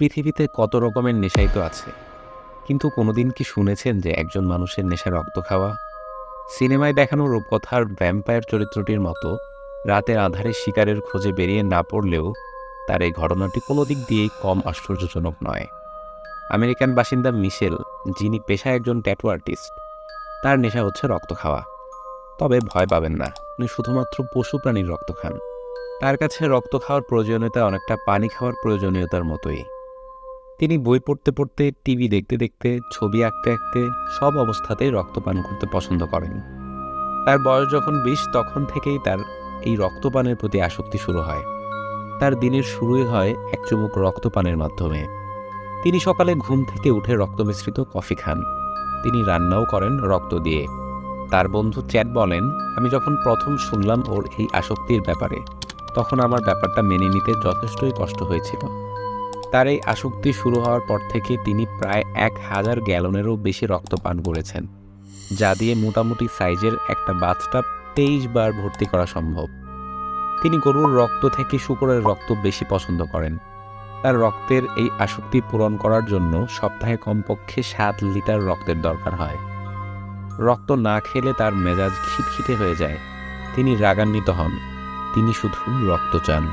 পৃথিবীতে কত রকমের নেশাই তো আছে। কিন্তু কোনোদিন কি শুনেছেন যে একজন মানুষের নেশা রক্ত খাওয়া? সিনেমায় দেখানো রূপকথার ভ্যাম্পায়ার চরিত্রটির মতো রাতের আধারে শিকারের খোঁজে বেরিয়ে না পড়লেও তার এই ঘটনাটি কোনো দিক দিয়েই কম আশ্চর্যজনক নয়। আমেরিকান বাসিন্দা মিশেল, যিনি পেশায় একজন ট্যাটু আর্টিস্ট তার নেশা হচ্ছে রক্ত খাওয়া। তবে ভয় পাবেন না, উনি শুধুমাত্র পশু প্রাণীর রক্ত খান। তার কাছে রক্ত খাওয়ার প্রয়োজনীয়তা অনেকটা পানি খাওয়ার প্রয়োজনীয়তার মতোই। তিনি বই পড়তে পড়তে, টিভি দেখতে দেখতে, ছবি আঁকতে আঁকতে সব অবস্থাতেই রক্তপান করতে পছন্দ করেন। তার বয়স যখন বিশ, তখন থেকেই তার এই রক্তপানের প্রতি আসক্তি শুরু হয়। তার দিনের শুরুই হয় এক চুমুক রক্তপানের মাধ্যমে। তিনি সকালে ঘুম থেকে উঠে রক্ত মিশ্রিত কফি খান। তিনি রান্নাও করেন রক্ত দিয়ে। তার বন্ধু চ্যাট বলেন, আমি যখন প্রথম শুনলাম ওর এই আসক্তির ব্যাপারে, তখন আমার ব্যাপারটা মেনে নিতে যথেষ্টই কষ্ট হয়েছিল। তার এই আসক্তি শুরু হওয়ার পর থেকে তিনি প্রায় এক হাজার গ্যালনেরও বেশি রক্ত পান করেছেন, যা দিয়ে মোটামুটি সাইজের একটা বাথটাব তেইশ বার ভর্তি করা সম্ভব। তিনি গরুর রক্ত থেকে শুকরের রক্ত বেশি পছন্দ করেন। তার রক্তের এই আসক্তি পূরণ করার জন্য সপ্তাহে কমপক্ষে সাত লিটার রক্তের দরকার হয়। রক্ত না খেলে তার মেজাজ খিটখিটে হয়ে যায়। তিনি রাগান্বিত হন। তিনি শুধু রক্ত চান।